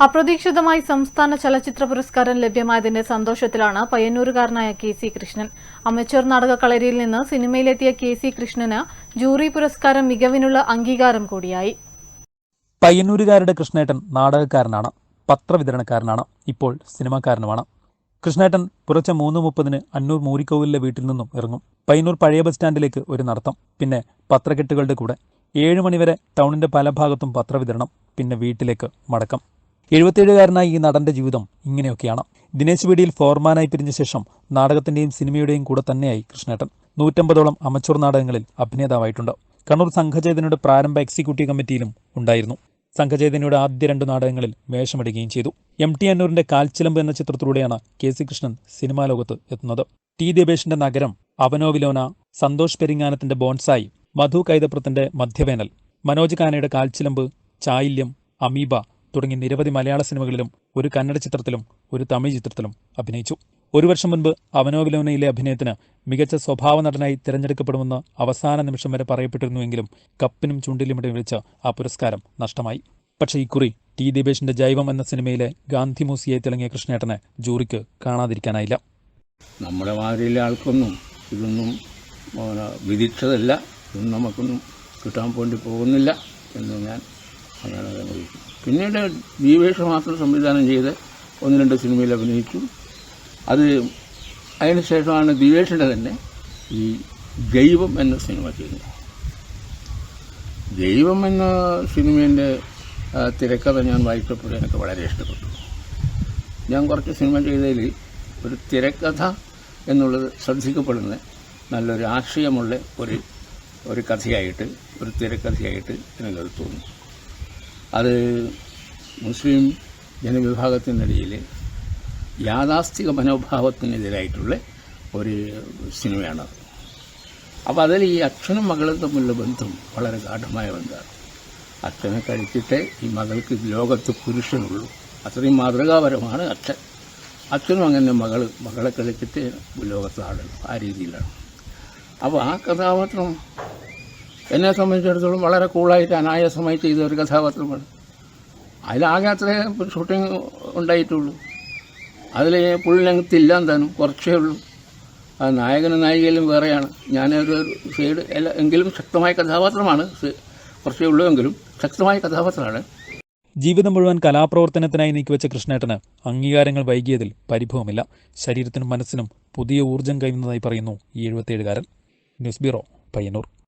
അപ്രതീക്ഷിതമായി സംസ്ഥാന ചലച്ചിത്ര പുരസ്കാരം ലഭ്യമായതിന്റെ സന്തോഷത്തിലാണ് പയ്യന്നൂരുകാരനായ കെ സി കൃഷ്ണൻ. അമച്വർ നാടകക്കളരിയിൽ നിന്ന് സിനിമയിലെത്തിയ കെ സി കൃഷ്ണന് ജൂറി പുരസ്കാരം മികവിനുള്ള അംഗീകാരം കൂടിയായി. പയ്യന്നൂരുകാരുടെ കൃഷ്ണേട്ടൻ നാടകക്കാരനാണ് പത്രവിതരണക്കാരനാണ് ഇപ്പോൾ സിനിമാക്കാരനുമാണ്. കൃഷ്ണേട്ടൻ പുറച്ച മൂന്ന് മുപ്പതിന് അന്നൂർ മൂരിക്കോവിലിലെ വീട്ടിൽ നിന്നും ഇറങ്ങും. പയ്യന്നൂർ പഴയ ബസ് സ്റ്റാൻഡിലേക്ക് ഒരു നടത്തം പിന്നെ പത്രക്കെട്ടുകളുടെ കൂടെ. ഏഴ് മണിവരെ ടൗണിന്റെ പല ഭാഗത്തും പത്രവിതരണം പിന്നെ വീട്ടിലേക്ക് മടക്കം. എഴുപത്തിയേഴുകാരനായ ഈ നടന്റെ ജീവിതം ഇങ്ങനെയൊക്കെയാണ്. ദിനേശ് വീടിയിൽ ഫോർമാനായി പിരിഞ്ഞ ശേഷം നാടകത്തിന്റെയും സിനിമയുടെയും കൂടെ തന്നെയായി കൃഷ്ണേട്ടൻ. നൂറ്റമ്പതോളം അമച്ചൂർ നാടകങ്ങളിൽ അഭിനേതാവായിട്ടുണ്ട്. കണ്ണൂർ സംഘചേതനയുടെ പ്രാരംഭ എക്സിക്യൂട്ടീവ് കമ്മിറ്റിയിലും ഉണ്ടായിരുന്നു. സംഘചേതനയുടെ ആദ്യ രണ്ട് നാടകങ്ങളിൽ വേഷമിടുകയും ചെയ്തു. എം ടി അന്നൂരിന്റെ കാൽച്ചിലമ്പ് എന്ന ചിത്രത്തിലൂടെയാണ് കെ സി കൃഷ്ണൻ സിനിമാ ലോകത്ത് എത്തുന്നത്. ടി ദേബേഷിന്റെ നഗരം അവനോവിലോന സന്തോഷ് പെരിങ്ങാനത്തിന്റെ ബോൺസായി മധു കൈതപ്രത്തിന്റെ മധ്യവേനൽ മനോജ് കാനയുടെ കാൽച്ചിലമ്പ് ചായില്യം അമീബ തുടങ്ങി നിരവധി മലയാള സിനിമകളിലും ഒരു കന്നഡ ചിത്രത്തിലും ഒരു തമിഴ് ചിത്രത്തിലും അഭിനയിച്ചു. ഒരു വർഷം മുൻപ് അവനോവിലോനയിലെ അഭിനയത്തിന് മികച്ച സ്വഭാവ നടനായി തിരഞ്ഞെടുക്കപ്പെടുമെന്ന് അവസാന നിമിഷം വരെ പറയപ്പെട്ടിരുന്നുവെങ്കിലും കപ്പിനും ചുണ്ടിലുമിടെ വിളിച്ച് ആ പുരസ്കാരം നഷ്ടമായി. പക്ഷേ ഇക്കുറി ടി ദീപേഷിന്റെ ജൈവം എന്ന സിനിമയിലെ ഗാന്ധി മൂസിയായി തിളങ്ങിയ കൃഷ്ണേട്ടനെ ജൂറിക്ക് കാണാതിരിക്കാനായില്ല. നമ്മുടെ മാതിരിയിലെ ആൾക്കൊന്നും ഇതൊന്നും വിധിച്ചതല്ല. ഇതൊന്നും നമുക്കൊന്നും കിട്ടാൻ വേണ്ടി പോകുന്നില്ല എന്ന് ഞാൻ പിന്നീട് ദീപേഷ് മാത്രം സംവിധാനം ചെയ്ത് ഒന്ന് രണ്ട് സിനിമയിൽ അഭിനയിച്ചു. അത് അതിനുശേഷമാണ് ദീപേഷിന്റെ തന്നെ ഈ ദൈവം എന്ന സിനിമ ചെയ്യുന്നത്. ജൈവം എന്ന സിനിമേന്റെ തിരക്കഥ ഞാൻ വായിച്ചപ്പോൾ എനിക്ക് വളരെ ഇഷ്ടപ്പെട്ടു. ഞാൻ കുറച്ച് സിനിമ ചെയ്തതിൽ ഒരു തിരക്കഥ എന്നുള്ളത് ശ്രദ്ധിക്കപ്പെടുന്ന നല്ലൊരു ആശയമുള്ള ഒരു ഒരു കഥയായിട്ട് ഒരു തിരക്കഥയായിട്ട് എനിക്കത് തോന്നി. അത് മുസ്ലിം ജനവിഭാഗത്തിനിടയിൽ യാഥാസ്ഥിക മനോഭാവത്തിനെതിരായിട്ടുള്ള ഒരു സിനിമയാണത് അപ്പോൾ അതിൽ ഈ അച്ഛനും മകളും തമ്മിലുള്ള ബന്ധം വളരെ ഗാഠമായ ബന്ധമാണ്. അച്ഛനെ കഴിച്ചിട്ടേ ഈ മകൾക്ക് ലോകത്ത് പുരുഷനുള്ളൂ. അത്രയും മാതൃകാപരമാണ് അച്ഛൻ. അച്ഛനും അങ്ങനെ മകൾ മകളെ കളിച്ചിട്ട് ലോകത്താണ് ആ രീതിയിലാണ്. അപ്പോൾ ആ കഥാപാത്രം എന്നെ സംബന്ധിച്ചിടത്തോളം വളരെ കൂളായിട്ട് അനായാസമായി ചെയ്ത ഒരു കഥാപാത്രമാണ്. അതിലാകെ അത്രേ ഷൂട്ടിംഗ് ഉണ്ടായിട്ടുള്ളൂ. അതിൽ ഫുൾ ലെങ്ത് ഇല്ല കുറച്ചേ ഉള്ളൂ. ആ നായകനും നായികയിലും വേറെയാണ്. ഞാനൊരു സൈഡ് എല്ലാ എങ്കിലും ശക്തമായ കഥാപാത്രമാണ്. കുറച്ചേ ഉള്ളൂ എങ്കിലും ശക്തമായ കഥാപാത്രമാണ്. ജീവിതം മുഴുവൻ കലാപ്രവർത്തനത്തിനായി നീക്കിവെച്ച കൃഷ്ണേട്ടന് അംഗീകാരങ്ങൾ വൈകിയതിൽ പരിഭവമില്ല. ശരീരത്തിനും മനസ്സിനും പുതിയ ഊർജം കൈവന്നതായി പറയുന്നു ഈ എഴുപത്തിയേഴുകാരൻ. News bureau Payyanur.